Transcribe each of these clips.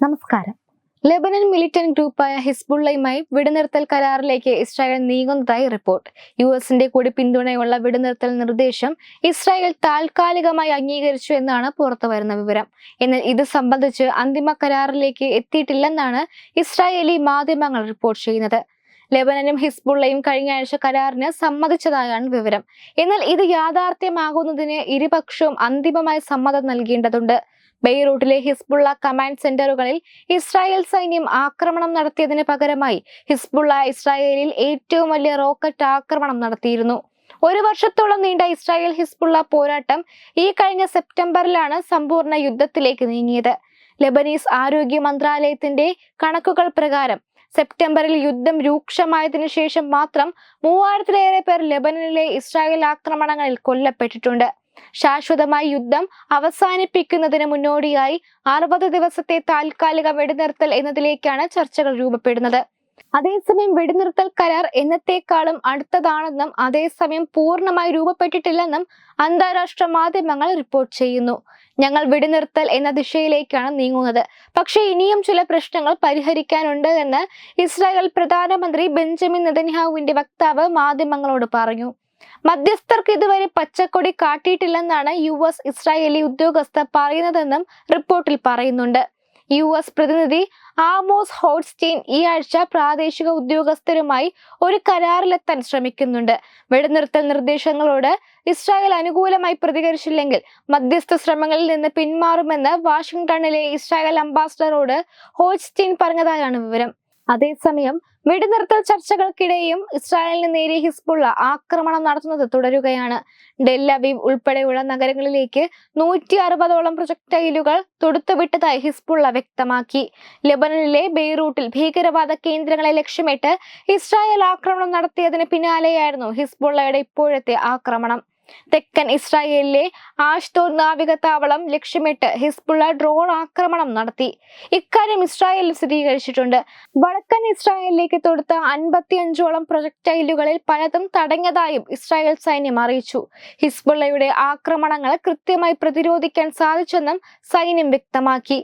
നമസ്കാരം. Lebanon militant ഗ്രൂപ്പായ ഹിസ്ബുള്ളയുമായി വെടിനിർത്തൽ കരാറിലേക്ക് ഇസ്രായേൽ നീങ്ങുന്നതായി റിപ്പോർട്ട്. യു എസിന്റെ കൂടി പിന്തുണയുള്ള വെടിനിർത്തൽ നിർദ്ദേശം ഇസ്രായേൽ താൽക്കാലികമായി അംഗീകരിച്ചു എന്നാണ് പുറത്തുവരുന്ന വിവരം. എന്നാൽ ഇത് സംബന്ധിച്ച് അന്തിമ കരാറിലേക്ക് എത്തിയിട്ടില്ലെന്നാണ് ഇസ്രായേലി മാധ്യമങ്ങൾ റിപ്പോർട്ട് ചെയ്യുന്നത്. ലെബനനും ഹിസ്ബുള്ളയും കഴിഞ്ഞ ആഴ്ച കരാറിന് സമ്മതിച്ചതായാണ് വിവരം. എന്നാൽ ഇത് യാഥാർത്ഥ്യമാകുന്നതിന് ഇരുപക്ഷവും അന്തിമമായി സമ്മതം നൽകേണ്ടതുണ്ട്. ബെയ്റൂട്ടിലെ ഹിസ്ബുള്ള കമാൻഡ് സെന്ററുകളിൽ ഇസ്രായേൽ സൈന്യം ആക്രമണം നടത്തിയതിന് പകരമായി ഹിസ്ബുള്ള ഇസ്രായേലിൽ ഏറ്റവും വലിയ റോക്കറ്റ് ആക്രമണം നടത്തിയിരുന്നു. ഒരു വർഷത്തോളം നീണ്ട ഇസ്രായേൽ ഹിസ്ബുള്ള പോരാട്ടം ഈ കഴിഞ്ഞ സെപ്റ്റംബറിലാണ് സമ്പൂർണ യുദ്ധത്തിലേക്ക് നീങ്ങിയത്. ലെബനീസ് ആരോഗ്യ മന്ത്രാലയത്തിന്റെ കണക്കുകൾ പ്രകാരം സെപ്റ്റംബറിൽ യുദ്ധം രൂക്ഷമായതിനു ശേഷം മാത്രം മൂവായിരത്തിലേറെ പേർ ലെബനനിലെ ഇസ്രായേൽ ആക്രമണങ്ങളിൽ കൊല്ലപ്പെട്ടിട്ടുണ്ട്. ശാശ്വതമായി യുദ്ധം അവസാനിപ്പിക്കുന്നതിന് മുന്നോടിയായി അറുപത് ദിവസത്തെ താൽക്കാലിക വെടിനിർത്തൽ എന്നതിലേക്കാണ് ചർച്ചകൾ രൂപപ്പെടുന്നത്. അതേസമയം വെടിനിർത്തൽ കരാർ എന്നത്തേക്കാളും അടുത്തതാണെന്നും അതേസമയം പൂർണമായി രൂപപ്പെട്ടിട്ടില്ലെന്നും അന്താരാഷ്ട്ര മാധ്യമങ്ങൾ റിപ്പോർട്ട് ചെയ്യുന്നു. ഞങ്ങൾ വെടിനിർത്തൽ എന്ന ദിശയിലേക്കാണ് നീങ്ങുന്നത്. പക്ഷേ ഇനിയും ചില പ്രശ്നങ്ങൾ പരിഹരിക്കാനുണ്ട് എന്ന് ഇസ്രായേൽ പ്രധാനമന്ത്രി ബെഞ്ചമിൻ നെതന്യാഹുവിന്റെ വക്താവ് മാധ്യമങ്ങളോട് പറഞ്ഞു. മധ്യസ്ഥർക്ക് ഇതുവരെ പച്ചക്കൊടി കാട്ടിയിട്ടില്ലെന്നാണ് യു എസ് ഇസ്രായേലി ഉദ്യോഗസ്ഥർ പറയുന്നതെന്നും റിപ്പോർട്ടിൽ പറയുന്നുണ്ട്. യു എസ് പ്രതിനിധി ആമോസ് ഹോട്ട്സ്റ്റീൻ ഈ ആഴ്ച പ്രാദേശിക ഉദ്യോഗസ്ഥരുമായി ഒരു കരാറിലെത്താൻ ശ്രമിക്കുന്നുണ്ട്. വെടിനിർത്തൽ നിർദ്ദേശങ്ങളോട് ഇസ്രായേൽ അനുകൂലമായി പ്രതികരിച്ചില്ലെങ്കിൽ മധ്യസ്ഥ ശ്രമങ്ങളിൽ നിന്ന് പിന്മാറുമെന്ന് വാഷിംഗ്ടണിലെ ഇസ്രായേൽ അംബാസിഡറോട് ഹോട്ട്സ്റ്റീൻ പറഞ്ഞതായാണ് വിവരം. അതേസമയം വെടിനിർത്തൽ ചർച്ചകൾക്കിടെയും ഇസ്രായേലിന് നേരെ ഹിസ്ബുള്ള ആക്രമണം നടത്തുന്നത് തുടരുകയാണ്. ഡെല്ലവീവ് ഉൾപ്പെടെയുള്ള നഗരങ്ങളിലേക്ക് നൂറ്റി അറുപതോളം പ്രൊജക്ടൈലുകൾ തൊടുത്തുവിട്ടതായി ഹിസ്ബുള്ള വ്യക്തമാക്കി. ലെബനനിലെ ബെയ്റൂട്ടിൽ ഭീകരവാദ കേന്ദ്രങ്ങളെ ലക്ഷ്യമിട്ട് ഇസ്രായേൽ ആക്രമണം നടത്തിയതിന് പിന്നാലെയായിരുന്നു ഹിസ്ബുള്ളയുടെ ഇപ്പോഴത്തെ ആക്രമണം. തെക്കൻ ഇസ്രായേലിലെ ആഷ്തോർ നാവികത്താവളം ലക്ഷ്യമിട്ട് ഹിസ്ബുള്ള ഡ്രോൺ ആക്രമണം നടത്തി. ഇക്കാര്യം ഇസ്രായേലിൽ സ്ഥിരീകരിച്ചിട്ടുണ്ട്. വടക്കൻ ഇസ്രായേലിലേക്ക് തൊടുത്ത അൻപത്തിയഞ്ചോളം പ്രൊജക്ടൈലുകളിൽ പലതും തടഞ്ഞതായും ഇസ്രായേൽ സൈന്യം അറിയിച്ചു. ഹിസ്ബുള്ളയുടെ ആക്രമണങ്ങൾ കൃത്യമായി പ്രതിരോധിക്കാൻ സാധിച്ചെന്നും സൈന്യം വ്യക്തമാക്കി.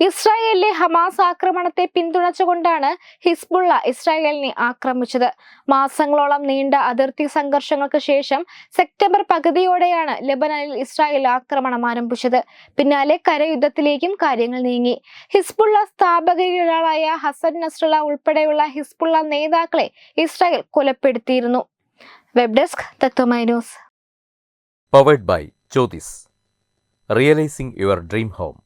ഇസ്രായേലിലെ ഹമാസ് ആക്രമണത്തെ പിന്തുണച്ചുകൊണ്ടാണ് ഹിസ്ബുള്ള ഇസ്രായേലിനെ ആക്രമിച്ചത്. മാസങ്ങളോളം നീണ്ട അതിർത്തി സംഘർഷങ്ങൾക്ക് ശേഷം സെപ്റ്റംബർ പകുതിയോടെയാണ് ലബനനിൽ ഇസ്രായേൽ ആക്രമണം ആരംഭിച്ചത്. പിന്നാലെ കരയുദ്ധത്തിലേക്കും കാര്യങ്ങൾ നീങ്ങി. ഹിസ്ബുള്ള സ്ഥാപകരിലൊരാളായ ഹസൻ നസ്രുള്ള ഉൾപ്പെടെയുള്ള ഹിസ്ബുള്ള നേതാക്കളെ Israel കൊലപ്പെടുത്തിയിരുന്നു. Web desk Tatwamayi news. Powered by Jyothis realising your dream home